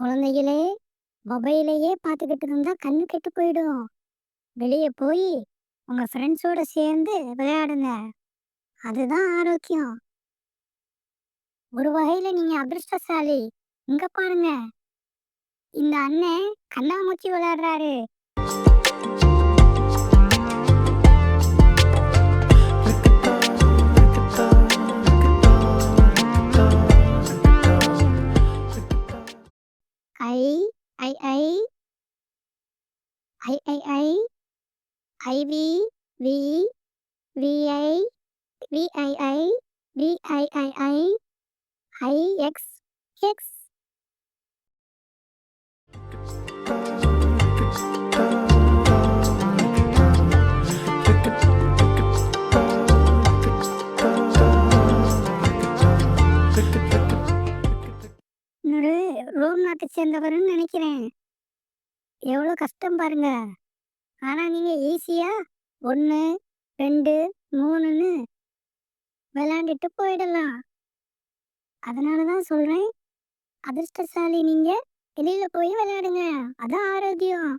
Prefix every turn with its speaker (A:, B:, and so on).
A: குழந்தைகளே மொபைலையே பார்த்துக்கிட்டு இருந்தா கண்ணு கெட்டு போயிடும். வெளியே போய் உங்க ஃப்ரெண்ட்ஸோட சேர்ந்து விளையாடுங்க. அதுதான் ஆரோக்கியம். ஒரு வகையில நீங்க அதிர்ஷ்டசாலி. இங்க பாருங்க. இந்த அண்ணன் கண்ணாமூச்சி விளையாடுறாரு. I, I, I, I, I, I, I, V, V, V, I, V, I, I, V, I, I, I, I, X, X. அவரு ரோம் நாட்டை சேர்ந்தவர்னு நினைக்கிறேன். எவ்வளோ கஷ்டம் பாருங்க. ஆனால் நீங்கள் ஈஸியாக ஒன்று ரெண்டு மூணுன்னு விளாண்டுட்டு போயிடலாம். அதனால தான் சொல்கிறேன் அதிர்ஷ்டசாலி நீங்கள் வெளியில் போய் விளையாடுங்க. அதான் ஆரோக்கியம்.